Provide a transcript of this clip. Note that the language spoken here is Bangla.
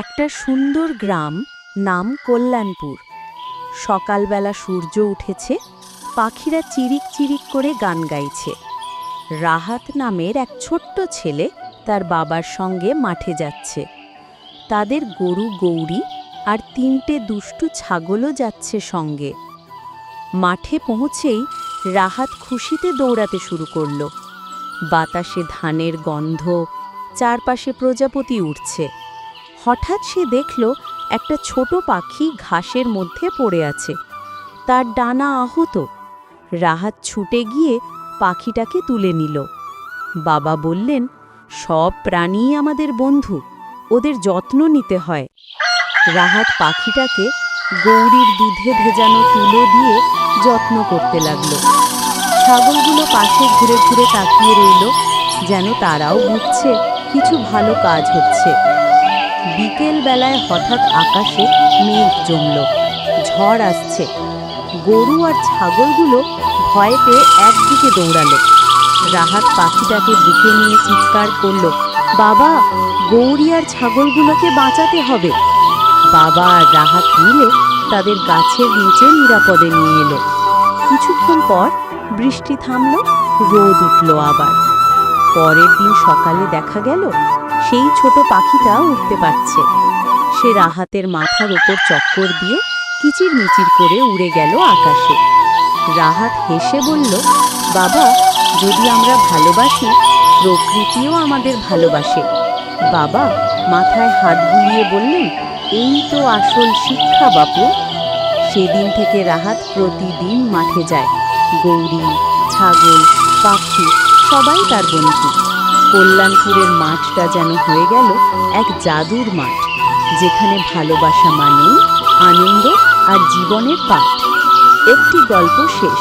একটা সুন্দর গ্রাম, নাম কল্যাণপুর। সকালবেলা সূর্য উঠেছে, পাখিরা চিরিক চিরিক করে গান গাইছে। রাহাত নামের এক ছোট্ট ছেলে তার বাবার সঙ্গে মাঠে যাচ্ছে। তাদের গরু গৌরী আর তিনটে দুষ্টু ছাগলও যাচ্ছে সঙ্গে। মাঠে পৌঁছেই রাহাত খুশিতে দৌড়াতে শুরু করল। বাতাসে ধানের গন্ধ, চারপাশে প্রজাপতি উঠছে হঠাৎ সে দেখল একটা ছোট পাখি ঘাসের মধ্যে পড়ে আছে। তার ডানা আহত। রাহাত ছুটে গিয়ে পাখিটাকে তুলে নিল। বাবা বললেন, সব প্রাণীই আমাদের বন্ধু, ওদের যত্ন নিতে হয়। রাহাত পাখিটাকে গৌরীর দুধে ভেজানো তুলো দিয়ে যত্ন করতে লাগল। ছাগলগুলো পাশে ঘুরে ঘুরে তাকিয়ে রইল, যেন তারাও বুঝছে কিছু ভালো কাজ হচ্ছে। বিকেল বেলায় হঠাৎ আকাশে মেঘ জমল। ঝড় আসছে। গরু আর ছাগলগুলো ভয় পেয়ে একদিকে দৌড়ালো। রাহাত পাখিটাকে বুকে নিয়ে চিৎকার করল, বাবা, গৌরী আর ছাগলগুলোকে বাঁচাতে হবে। বাবা আর রাহাত মিলে তাদের গাছের নিচে নিরাপদে নিয়ে এলো। কিছুক্ষণ পর বৃষ্টি থামল, রোদ উঠল আবার। পরের দিন সকালে দেখা গেল সেই ছোট পাখিটা উঠতে পারছে। সে রাহাতের মাথার ওপর চক্কর দিয়ে কিচির মিচির করে উড়ে গেল আকাশে। রাহাত হেসে বলল, বাবা, যদি আমরা ভালোবাসি, প্রকৃতিও আমাদের ভালোবাসে। বাবা, মাথায় হাত বুলিয়ে বললেন, এই তো আসল শিক্ষা বাপু। সেদিন থেকে রাহাত প্রতিদিন মাঠে যায়। গৌরী, ছাগল, পাখি, সবাই তার বন্ধু। কল্যাণপুরের মাঠটা যেন হয়ে গেল এক জাদুর মাঠ, যেখানে ভালোবাসা মানেই আনন্দ আর জীবনের পাঠ। একটি গল্প শেষ।